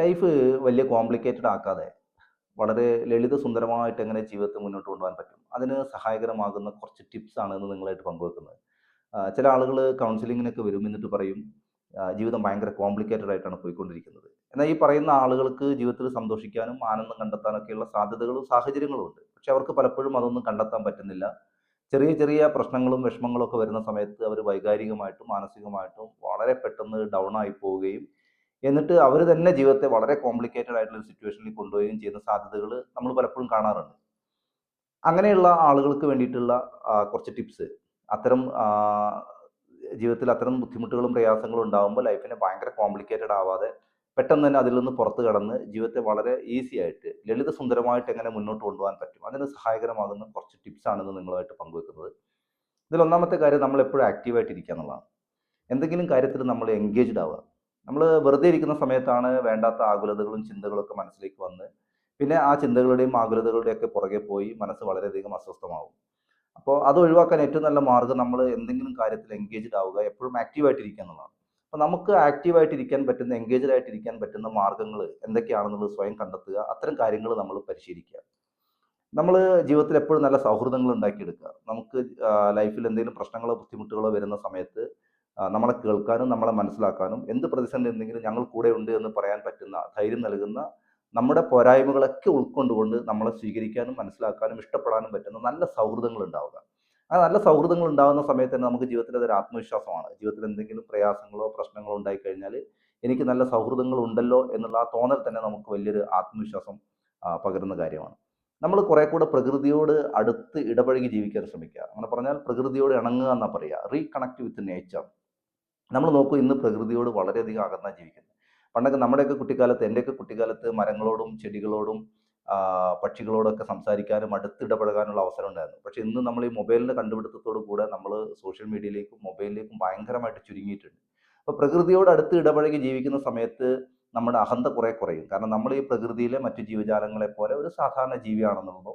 Life വലിയ complicated ആക്കാതെ വളരെ ലളിത സുന്ദരമായിട്ട് എങ്ങനെ ജീവിതത്തെ മുന്നോട്ട് കൊണ്ടുപോകാൻ പറ്റും? അതിന് സഹായകരമാകുന്ന കുറച്ച് ടിപ്സ് ആണ് ഇന്ന് നിങ്ങളായിട്ട് പങ്കുവെക്കുന്നത്. ചില ആളുകൾ കൗൺസിലിങ്ങിനൊക്കെ വരും എന്നിട്ട് പറയും ജീവിതം ഭയങ്കര കോംപ്ലിക്കേറ്റഡ് ആയിട്ടാണ് പോയിക്കൊണ്ടിരിക്കുന്നത്. എന്നാൽ ഈ പറയുന്ന ആളുകൾക്ക് ജീവിതത്തിൽ സന്തോഷിക്കാനും ആനന്ദം കണ്ടെത്താനൊക്കെയുള്ള സാധ്യതകളും സാഹചര്യങ്ങളും ഉണ്ട്. പക്ഷെ അവർക്ക് പലപ്പോഴും അതൊന്നും കണ്ടെത്താൻ പറ്റുന്നില്ല. ചെറിയ ചെറിയ പ്രശ്നങ്ങളും വിഷമങ്ങളും ഒക്കെ വരുന്ന സമയത്ത് അവർ വൈകാരികമായിട്ടും മാനസികമായിട്ടും വളരെ പെട്ടെന്ന് ഡൗൺ ആയി പോവുകയും എന്നിട്ട് അവർ തന്നെ ജീവിതത്തെ വളരെ കോംപ്ലിക്കേറ്റഡ് ആയിട്ടുള്ള ഒരു സിറ്റുവേഷനിൽ കൊണ്ടുപോവുകയും ചെയ്യുന്ന സാധ്യതകൾ നമ്മൾ പലപ്പോഴും കാണാറുണ്ട്. അങ്ങനെയുള്ള ആളുകൾക്ക് വേണ്ടിയിട്ടുള്ള കുറച്ച് ടിപ്സ് അത്തരം ജീവിതത്തിൽ അത്തരം ബുദ്ധിമുട്ടുകളും പ്രയാസങ്ങളും ഉണ്ടാകുമ്പോൾ ലൈഫിനെ ഭയങ്കര കോംപ്ലിക്കേറ്റഡ് ആവാതെ പെട്ടെന്ന് തന്നെ അതിൽ നിന്ന് പുറത്ത് കടന്ന് ജീവിതത്തെ വളരെ ഈസി ആയിട്ട് ലളിത സുന്ദരമായിട്ട് എങ്ങനെ മുന്നോട്ട് കൊണ്ടുപോകാൻ പറ്റും അതിന് സഹായകരമാകുന്ന കുറച്ച് ടിപ്സ് ആണെന്ന് നിങ്ങളുമായിട്ട് പങ്കുവെക്കുന്നത്. ഇതിൽ ഒന്നാമത്തെ കാര്യം നമ്മൾ എപ്പോഴും ആക്റ്റീവായിട്ട് ഇരിക്കുക എന്നുള്ളതാണ്. എന്തെങ്കിലും കാര്യത്തിൽ നമ്മൾ എൻഗേജ്ഡ് ആവുക. നമ്മൾ വെറുതെ ഇരിക്കുന്ന സമയത്താണ് വേണ്ടാത്ത ആകുലതകളും ചിന്തകളൊക്കെ മനസ്സിലേക്ക് വന്ന് പിന്നെ ആ ചിന്തകളുടെയും ആകുലതകളുടെയും ഒക്കെ പുറകെ പോയി മനസ്സ് വളരെയധികം അസ്വസ്ഥമാവും. അപ്പോൾ അത് ഒഴിവാക്കാൻ ഏറ്റവും നല്ല മാർഗം നമ്മൾ എന്തെങ്കിലും കാര്യത്തിൽ എൻഗേജ്ഡ് ആവുക എപ്പോഴും ആക്റ്റീവായിട്ടിരിക്കുക എന്നുള്ളതാണ്. അപ്പോൾ നമുക്ക് ആക്റ്റീവായിട്ടിരിക്കാൻ പറ്റുന്ന എൻഗേജ്ഡ് ആയിട്ടിരിക്കാൻ പറ്റുന്ന മാർഗങ്ങൾ എന്തൊക്കെയാണെന്നുള്ളത് സ്വയം കണ്ടെത്തുക അത്തരം കാര്യങ്ങൾ നമ്മൾ പരിശീലിക്കുക. നമ്മൾ ജീവിതത്തിൽ എപ്പോഴും നല്ല സൗഹൃദങ്ങൾ ഉണ്ടാക്കിയെടുക്കുക. നമുക്ക് ലൈഫിൽ എന്തെങ്കിലും പ്രശ്നങ്ങളോ ബുദ്ധിമുട്ടുകളോ വരുന്ന സമയത്ത് നമ്മളെ കേൾക്കാനും നമ്മളെ മനസ്സിലാക്കാനും എന്ത് പ്രതിസന്ധി ഉണ്ടെങ്കിലും ഞങ്ങൾ കൂടെ ഉണ്ട് എന്ന് പറയാൻ പറ്റുന്ന ധൈര്യം നൽകുന്ന നമ്മുടെ പോരായ്മകളൊക്കെ ഉൾക്കൊണ്ടുകൊണ്ട് നമ്മളെ സ്വീകരിക്കാനും മനസ്സിലാക്കാനും ഇഷ്ടപ്പെടാനും പറ്റുന്ന നല്ല സൗഹൃദങ്ങൾ ഉണ്ടാവുക. ആ നല്ല സൗഹൃദങ്ങൾ ഉണ്ടാകുന്ന സമയത്ത് തന്നെ നമുക്ക് ജീവിതത്തിൽ അതൊരു ആത്മവിശ്വാസമാണ്. ജീവിതത്തിൽ എന്തെങ്കിലും പ്രയാസങ്ങളോ പ്രശ്നങ്ങളോ ഉണ്ടായി കഴിഞ്ഞാൽ എനിക്ക് നല്ല സൗഹൃദങ്ങൾ ഉണ്ടല്ലോ എന്നുള്ള ആ തോന്നൽ തന്നെ നമുക്ക് വലിയൊരു ആത്മവിശ്വാസം പകരുന്ന കാര്യമാണ്. നമ്മൾ കുറെ കൂടെ പ്രകൃതിയോട് അടുത്ത് ഇടപഴകി ജീവിക്കാൻ ശ്രമിക്കുക. അങ്ങനെ പറഞ്ഞാൽ പ്രകൃതിയോട് ഇണങ്ങുക എന്നാ പറയുക. റീകണക്ട് വിത്ത് നേച്ചർ നമ്മൾ നോക്കൂ ഇന്ന് പ്രകൃതിയോട് വളരെയധികം അകന്നാണ് ജീവിക്കുന്നത്. പണ്ടൊക്കെ നമ്മുടെയൊക്കെ കുട്ടിക്കാലത്ത് എന്റെയൊക്കെ കുട്ടിക്കാലത്ത് മരങ്ങളോടും ചെടികളോടും പക്ഷികളോടൊക്കെ സംസാരിക്കാനും അടുത്തിടപഴകാനുള്ള അവസരം ഉണ്ടായിരുന്നു. പക്ഷെ ഇന്ന് നമ്മൾ ഈ മൊബൈലിന്റെ കണ്ടുപിടുത്തത്തോടു കൂടെ നമ്മൾ സോഷ്യൽ മീഡിയയിലേക്കും മൊബൈലിലേക്കും ഭയങ്കരമായിട്ട് ചുരുങ്ങിയിട്ടുണ്ട്. അപ്പോൾ പ്രകൃതിയോട് അടുത്ത് ഇടപഴകി ജീവിക്കുന്ന സമയത്ത് നമ്മുടെ അഹന്ത കുറെ കുറയും. കാരണം നമ്മൾ ഈ പ്രകൃതിയിലെ മറ്റു ജീവജാലങ്ങളെ പോലെ ഒരു സാധാരണ ജീവിയാണെന്നുള്ളതോ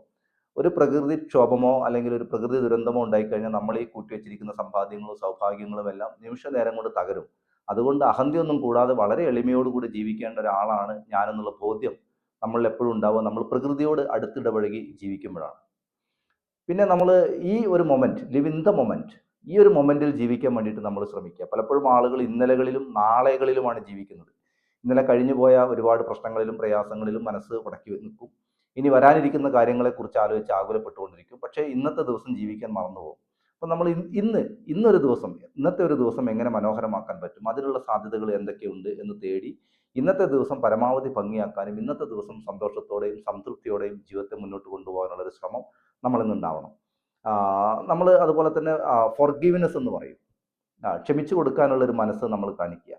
ഒരു പ്രകൃതി ക്ഷോഭമോ അല്ലെങ്കിൽ ഒരു പ്രകൃതി ദുരന്തമോ ഉണ്ടായിക്കഴിഞ്ഞാൽ നമ്മൾ ഈ കൂട്ടിവെച്ചിരിക്കുന്ന സമ്പാദ്യങ്ങളും സൗഭാഗ്യങ്ങളും എല്ലാം നിമിഷ നേരം കൊണ്ട് തകരും. അതുകൊണ്ട് അഹന്തയൊന്നും കൂടാതെ വളരെ എളിമയോടുകൂടി ജീവിക്കേണ്ട ഒരാളാണ് ഞാനെന്നുള്ള ബോധ്യം നമ്മൾ എപ്പോഴും ഉണ്ടാവുക. നമ്മൾ പ്രകൃതിയോട് അടുത്തിടപഴകി ജീവിക്കുമ്പോഴാണ്. പിന്നെ നമ്മൾ ഈ ഒരു moment live in the moment ഈ ഒരു മൊമെന്റിൽ ജീവിക്കാൻ വേണ്ടിയിട്ട് നമ്മൾ ശ്രമിക്കുക. പലപ്പോഴും ആളുകൾ ഇന്നലകളിലും നാളെകളിലുമാണ് ജീവിക്കുന്നത്. ഇന്നലെ കഴിഞ്ഞു പോയ ഒരുപാട് പ്രശ്നങ്ങളിലും പ്രയാസങ്ങളിലും മനസ്സ് ഉടക്കി നിൽക്കും ഇനി വരാനിരിക്കുന്ന കാര്യങ്ങളെക്കുറിച്ച് ആലോചിച്ച് ആകുലപ്പെട്ടുകൊണ്ടിരിക്കും. പക്ഷേ ഇന്നത്തെ ദിവസം ജീവിക്കാൻ മറന്നു പോകും അപ്പം നമ്മൾ ഇന്ന് ഇന്ന് ഇന്നൊരു ദിവസം ഇന്നത്തെ ഒരു ദിവസം എങ്ങനെ മനോഹരമാക്കാൻ പറ്റും? അതിനുള്ള സാധ്യതകൾ എന്തൊക്കെയുണ്ട് എന്ന് തേടി ഇന്നത്തെ ദിവസം പരമാവധി ഭംഗിയാക്കാനും ഇന്നത്തെ ദിവസം സന്തോഷത്തോടെയും സംതൃപ്തിയോടെയും ജീവിതത്തെ മുന്നോട്ട് കൊണ്ടുപോകാനുള്ള ഒരു ശ്രമം നമ്മൾ ഇന്നുണ്ടാവണം നമ്മൾ അതുപോലെ തന്നെ ഫോർഗീവ്നെസ് എന്ന് പറയും. ക്ഷമിച്ചു കൊടുക്കാനുള്ള ഒരു മനസ്സ് നമ്മൾ കാണിക്കുക.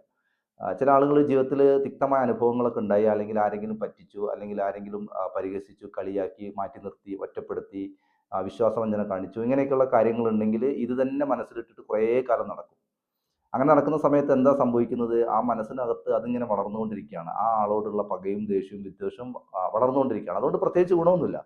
ചില ആളുകൾ ജീവിതത്തിൽ തിക്തമായ അനുഭവങ്ങളൊക്കെ ഉണ്ടായി അല്ലെങ്കിൽ ആരെങ്കിലും പറ്റിച്ചു അല്ലെങ്കിൽ ആരെങ്കിലും പരിഹസിച്ചു കളിയാക്കി മാറ്റി നിർത്തി ഒറ്റപ്പെടുത്തി വിശ്വാസവഞ്ചന കാണിച്ചു ഇങ്ങനെയൊക്കെയുള്ള കാര്യങ്ങളുണ്ടെങ്കിൽ ഇത് തന്നെ മനസ്സിലിട്ടിട്ട് കുറേ കാലം നടക്കും. അങ്ങനെ നടക്കുന്ന സമയത്ത് എന്താ സംഭവിക്കുന്നത്? ആ മനസ്സിനകത്ത് അതിങ്ങനെ വളർന്നുകൊണ്ടിരിക്കുകയാണ്. ആ ആളോടുള്ള പകയും ദേഷ്യവും വിദ്വേഷവും വളർന്നുകൊണ്ടിരിക്കുകയാണ്. അതുകൊണ്ട് പ്രത്യേകിച്ച് ഗുണമൊന്നുമില്ല.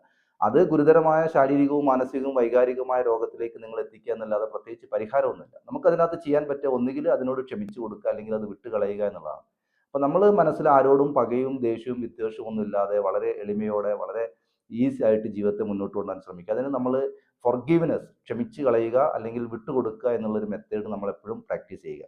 അത് ഗുരുതരമായ ശാരീരികവും മാനസികവും വൈകാരികവുമായ രോഗത്തിലേക്ക് നിങ്ങൾ എത്തിക്കുക എന്നല്ലാതെ പ്രത്യേകിച്ച് പരിഹാരമൊന്നുമില്ല. നമുക്കതിനകത്ത് ചെയ്യാൻ പറ്റുക ഒന്നുകിൽ അതിനോട് ക്ഷമിച്ചു കൊടുക്കുക അല്ലെങ്കിൽ അത് വിട്ടുകളയുക എന്നുള്ളതാണ്. അപ്പോൾ നമ്മൾ മനസ്സിൽ ആരോടും പകയും ദേഷ്യവും വിദ്വേഷവും ഒന്നും ഇല്ലാതെ വളരെ എളിമയോടെ വളരെ ഈസി ആയിട്ട് ജീവിതത്തെ മുന്നോട്ട് കൊണ്ടുപോകാൻ ശ്രമിക്കുക. അതിന് നമ്മൾ ഫോർഗീവ്നെസ് ക്ഷമിച്ച് കളയുക അല്ലെങ്കിൽ വിട്ടുകൊടുക്കുക എന്നുള്ളൊരു മെത്തേഡ് നമ്മൾ എപ്പോഴും പ്രാക്ടീസ് ചെയ്യുക.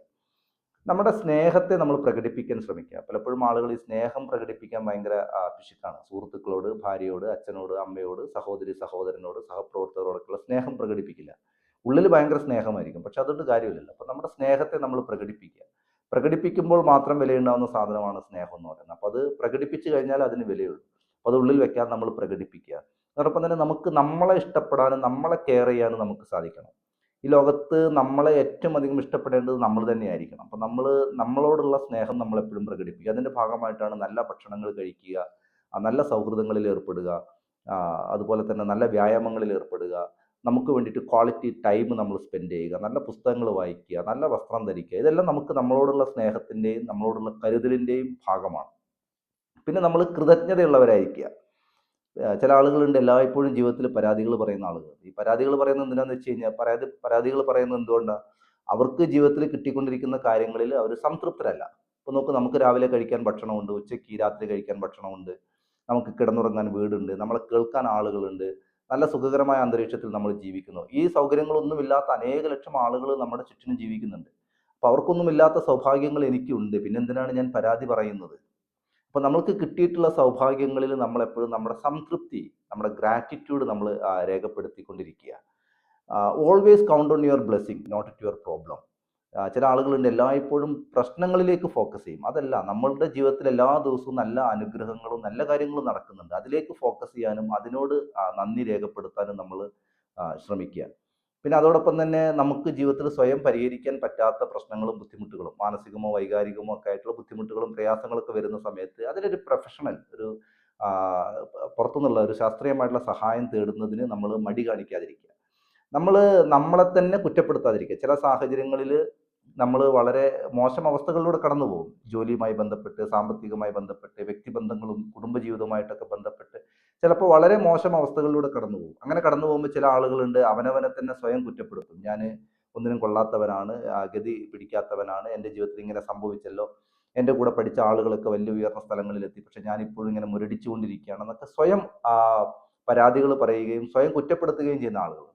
നമ്മുടെ സ്നേഹത്തെ നമ്മൾ പ്രകടിപ്പിക്കാൻ ശ്രമിക്കുക. പലപ്പോഴും ആളുകൾ ഈ സ്നേഹം പ്രകടിപ്പിക്കാൻ ഭയങ്കര പിശുക്കാണ് സുഹൃത്തുക്കളോട് ഭാര്യയോട് അച്ഛനോട് അമ്മയോട് സഹോദരി സഹോദരനോട് സഹപ്രവർത്തകരോടൊക്കെയുള്ള സ്നേഹം പ്രകടിപ്പിക്കില്ല. ഉള്ളിൽ ഭയങ്കര സ്നേഹമായിരിക്കും. പക്ഷെ അതുകൊണ്ട് കാര്യമില്ലല്ലോ. അപ്പം നമ്മുടെ സ്നേഹത്തെ നമ്മൾ പ്രകടിപ്പിക്കുക. പ്രകടിപ്പിക്കുമ്പോൾ മാത്രം വിലയുണ്ടാവുന്ന സാധനമാണ് സ്നേഹം എന്ന് പറയുന്നത്. അപ്പോൾ അത് പ്രകടിപ്പിച്ചു കഴിഞ്ഞാൽ അതിന് വിലയുള്ളൂ. അപ്പോൾ അത് ഉള്ളിൽ വെക്കാൻ നമ്മൾ പ്രകടിപ്പിക്കുക. അതോടൊപ്പം തന്നെ നമുക്ക് നമ്മളെ ഇഷ്ടപ്പെടാനും നമ്മളെ കെയർ ചെയ്യാനും നമുക്ക് സാധിക്കണം. ഈ ലോകത്ത് നമ്മളെ ഏറ്റവും അധികം ഇഷ്ടപ്പെടേണ്ടത് നമ്മൾ തന്നെയായിരിക്കണം. അപ്പം നമ്മൾ നമ്മളോടുള്ള സ്നേഹം നമ്മൾ എപ്പോഴും പ്രകടിപ്പിക്കുക. അതിന്റെ ഭാഗമായിട്ടാണ് നല്ല ഭക്ഷണങ്ങൾ കഴിക്കുക നല്ല സൗഹൃദങ്ങളിൽ ഏർപ്പെടുക അതുപോലെ തന്നെ നല്ല വ്യായാമങ്ങളിൽ ഏർപ്പെടുക. നമുക്ക് വേണ്ടിയിട്ട് ക്വാളിറ്റി ടൈം നമ്മൾ സ്പെൻഡ് ചെയ്യുക നല്ല പുസ്തകങ്ങൾ വായിക്കുക നല്ല വസ്ത്രം ധരിക്കുക. ഇതെല്ലാം നമുക്ക് നമ്മളോടുള്ള സ്നേഹത്തിന്റെയും നമ്മളോടുള്ള കരുതലിന്റെയും ഭാഗമാണ്. പിന്നെ നമ്മൾ കൃതജ്ഞതയുള്ളവരായിരിക്കുക. ചില ആളുകളുണ്ട് എല്ലായ്പ്പോഴും ജീവിതത്തിൽ പരാതികൾ പറയുന്ന ആളുകൾ. ഈ പരാതികൾ പറയുന്നത് എന്തിനാന്ന് വെച്ച് കഴിഞ്ഞാൽ പരാതി പരാതികൾ പറയുന്നത് എന്തുകൊണ്ടാണ് അവർക്ക് ജീവിതത്തിൽ കിട്ടിക്കൊണ്ടിരിക്കുന്ന കാര്യങ്ങളിൽ അവർ സംതൃപ്തരല്ല. ഇപ്പോൾ നോക്ക് നമുക്ക് രാവിലെ കഴിക്കാൻ ഭക്ഷണമുണ്ട് ഉച്ചയ്ക്ക് രാത്രി കഴിക്കാൻ ഭക്ഷണമുണ്ട് നമുക്ക് കിടന്നുറങ്ങാൻ വീടുണ്ട് നമ്മളെ കേൾക്കാൻ ആളുകളുണ്ട് നല്ല സുഖകരമായ അന്തരീക്ഷത്തിൽ നമ്മൾ ജീവിക്കുന്നു. ഈ സൗകര്യങ്ങളൊന്നുമില്ലാത്ത അനേക ലക്ഷം ആളുകൾ നമ്മുടെ ചുറ്റിനും ജീവിക്കുന്നുണ്ട്. അപ്പോൾ അവർക്കൊന്നുമില്ലാത്ത സൗഭാഗ്യങ്ങൾ എനിക്കുണ്ട്. പിന്നെന്തിനാണ് ഞാൻ പരാതി പറയുന്നത്? അപ്പോൾ നമ്മൾക്ക് കിട്ടിയിട്ടുള്ള സൗഭാഗ്യങ്ങളിൽ നമ്മളെപ്പോഴും നമ്മുടെ സംതൃപ്തി നമ്മുടെ ഗ്രാറ്റിറ്റ്യൂഡ് നമ്മൾ രേഖപ്പെടുത്തിക്കൊണ്ടിരിക്കുക. Always count on your blessing not it your problem ചില ആളുകളുണ്ട് എല്ലായ്പ്പോഴും പ്രശ്നങ്ങളിലേക്ക് ഫോക്കസ് ചെയ്യും. അതല്ല നമ്മളുടെ ജീവിതത്തിൽ എല്ലാ ദിവസവും നല്ല അനുഗ്രഹങ്ങളും നല്ല കാര്യങ്ങളും നടക്കുന്നുണ്ട്. അതിലേക്ക് ഫോക്കസ് ചെയ്യാനും അതിനോട് നന്ദി രേഖപ്പെടുത്താനും നമ്മൾ ശ്രമിക്കുക. പിന്നെ അതോടൊപ്പം തന്നെ നമുക്ക് ജീവിതത്തിൽ സ്വയം പരിഹരിക്കാൻ പറ്റാത്ത പ്രശ്നങ്ങളും ബുദ്ധിമുട്ടുകളും മാനസികമോ വൈകാരികമോ ഒക്കെ ആയിട്ടുള്ള ബുദ്ധിമുട്ടുകളും പ്രയാസങ്ങളൊക്കെ വരുന്ന സമയത്ത് അതിലൊരു പ്രൊഫഷണൽ ഒരു പുറത്തുനിന്നുള്ള ഒരു ശാസ്ത്രീയമായിട്ടുള്ള സഹായം തേടുന്നതിന് നമ്മൾ മടി കാണിക്കാതിരിക്കുക. നമ്മൾ നമ്മളെ തന്നെ കുറ്റപ്പെടുത്താതിരിക്കുക. ചില സാഹചര്യങ്ങളിൽ നമ്മൾ വളരെ മോശം അവസ്ഥകളിലൂടെ കടന്നു പോകും ജോലിയുമായി ബന്ധപ്പെട്ട് സാമ്പത്തികമായി ബന്ധപ്പെട്ട് വ്യക്തിബന്ധങ്ങളും കുടുംബജീവിതവുമായിട്ടൊക്കെ ബന്ധപ്പെട്ട് ചിലപ്പോൾ വളരെ മോശം അവസ്ഥകളിലൂടെ കടന്നു പോകും അങ്ങനെ കടന്നു പോകുമ്പോൾ ചില ആളുകളുണ്ട് അവനവനെ തന്നെ സ്വയം കുറ്റപ്പെടുത്തും. ഞാൻ ഒന്നിനും കൊള്ളാത്തവനാണ് ഗതി പിടിക്കാത്തവനാണ് എന്റെ ജീവിതത്തിൽ ഇങ്ങനെ സംഭവിച്ചല്ലോ എന്റെ കൂടെ പഠിച്ച ആളുകളൊക്കെ വലിയ ഉയർന്ന സ്ഥലങ്ങളിലെത്തി പക്ഷെ ഞാൻ ഇപ്പോഴും ഇങ്ങനെ മുരടിച്ചുകൊണ്ടിരിക്കുകയാണ് എന്നൊക്കെ സ്വയം പരാതികൾ പറയുകയും സ്വയം കുറ്റപ്പെടുത്തുകയും ചെയ്യുന്ന ആളുകളുണ്ട്.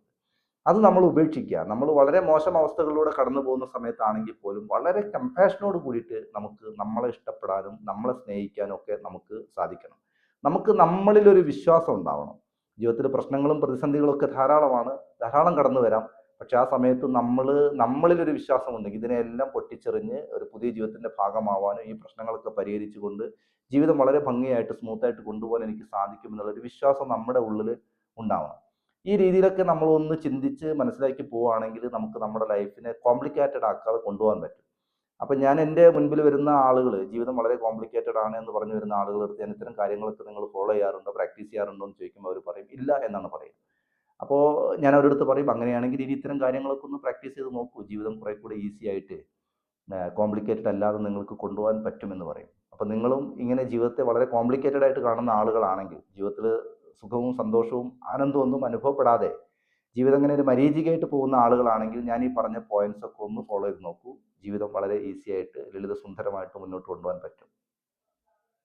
അത് നമ്മൾ ഉപേക്ഷിക്കുക. നമ്മൾ വളരെ മോശം അവസ്ഥകളിലൂടെ കടന്നു പോകുന്ന സമയത്താണെങ്കിൽ പോലും വളരെ കമ്പാഷനോട് കൂടിയിട്ട് നമുക്ക് നമ്മളെ ഇഷ്ടപ്പെടാനും നമ്മളെ സ്നേഹിക്കാനും ഒക്കെ നമുക്ക് സാധിക്കണം. നമുക്ക് നമ്മളിൽ ഒരു വിശ്വാസം ഉണ്ടാവണം. ജീവിതത്തിൽ പ്രശ്നങ്ങളും പ്രതിസന്ധികളും ഒക്കെ ധാരാളമാണ്. ധാരാളം കടന്നു വരാം. പക്ഷെ ആ സമയത്ത് നമ്മൾ നമ്മളിൽ ഒരു വിശ്വാസം ഉണ്ടെങ്കിൽ ഇതിനെല്ലാം പൊട്ടിച്ചെറിഞ്ഞ് ഒരു പുതിയ ജീവിതത്തിന്റെ ഭാഗമാവാനും ഈ പ്രശ്നങ്ങളൊക്കെ പരിഹരിച്ചുകൊണ്ട് ജീവിതം വളരെ ഭംഗിയായിട്ട് സ്മൂത്തായിട്ട് കൊണ്ടുപോകാൻ എനിക്ക് സാധിക്കും എന്നുള്ളൊരു വിശ്വാസം നമ്മുടെ ഉള്ളിൽ ഉണ്ടാവണം. ഈ രീതിയിലൊക്കെ നമ്മൾ ഒന്ന് ചിന്തിച്ച് മനസ്സിലാക്കി പോവുകയാണെങ്കിൽ നമുക്ക് നമ്മുടെ ലൈഫിനെ കോംപ്ലിക്കേറ്റഡ് ആക്കാതെ കൊണ്ടുപോകാൻ പറ്റും. അപ്പം ഞാൻ എന്റെ മുൻപിൽ വരുന്ന ആളുകൾ ജീവിതം വളരെ കോംപ്ലിക്കേറ്റഡ് ആണ് എന്ന് പറഞ്ഞു വരുന്ന ആളുകൾ അടുത്ത് ഞാൻ ഇത്തരം കാര്യങ്ങളൊക്കെ നിങ്ങൾ ഫോളോ ചെയ്യാറുണ്ടോ പ്രാക്ടീസ് ചെയ്യാറുണ്ടോ എന്ന് ചോദിക്കുമ്പോൾ അവർ പറയും ഇല്ല എന്നാണ് പറയുക. അപ്പോൾ ഞാൻ അവരടുത്ത് പറയും അങ്ങനെയാണെങ്കിൽ ഇനി ഇത്തരം കാര്യങ്ങളൊക്കെ ഒന്ന് പ്രാക്ടീസ് ചെയ്ത് നോക്കൂ. ജീവിതം കുറെ കൂടെ ഈസി ആയിട്ട് കോംപ്ലിക്കേറ്റഡ് അല്ലാതെ നിങ്ങൾക്ക് കൊണ്ടുപോകാൻ പറ്റുമെന്ന് പറയും. അപ്പോൾ നിങ്ങളും ഇങ്ങനെ ജീവിതത്തെ വളരെ കോംപ്ലിക്കേറ്റഡ് ആയിട്ട് കാണുന്ന ആളുകളാണെങ്കിൽ ജീവിതത്തിൽ സുഖവും സന്തോഷവും ആനന്ദവും അനുഭവപ്പെടാതെ ജീവിതം ഇങ്ങനെ ഒരു മരീചികയായിട്ട് പോകുന്ന ആളുകളാണെങ്കിൽ ഞാൻ ഈ പറഞ്ഞ പോയിന്റ്സ് ഒക്കെ ഒന്ന് ഫോളോ ചെയ്ത് നോക്കൂ. ജീവിതം വളരെ ഈസി ആയിട്ട് ലളിത സുന്ദരമായിട്ട് മുന്നോട്ട് കൊണ്ടുപോകാൻ പറ്റും.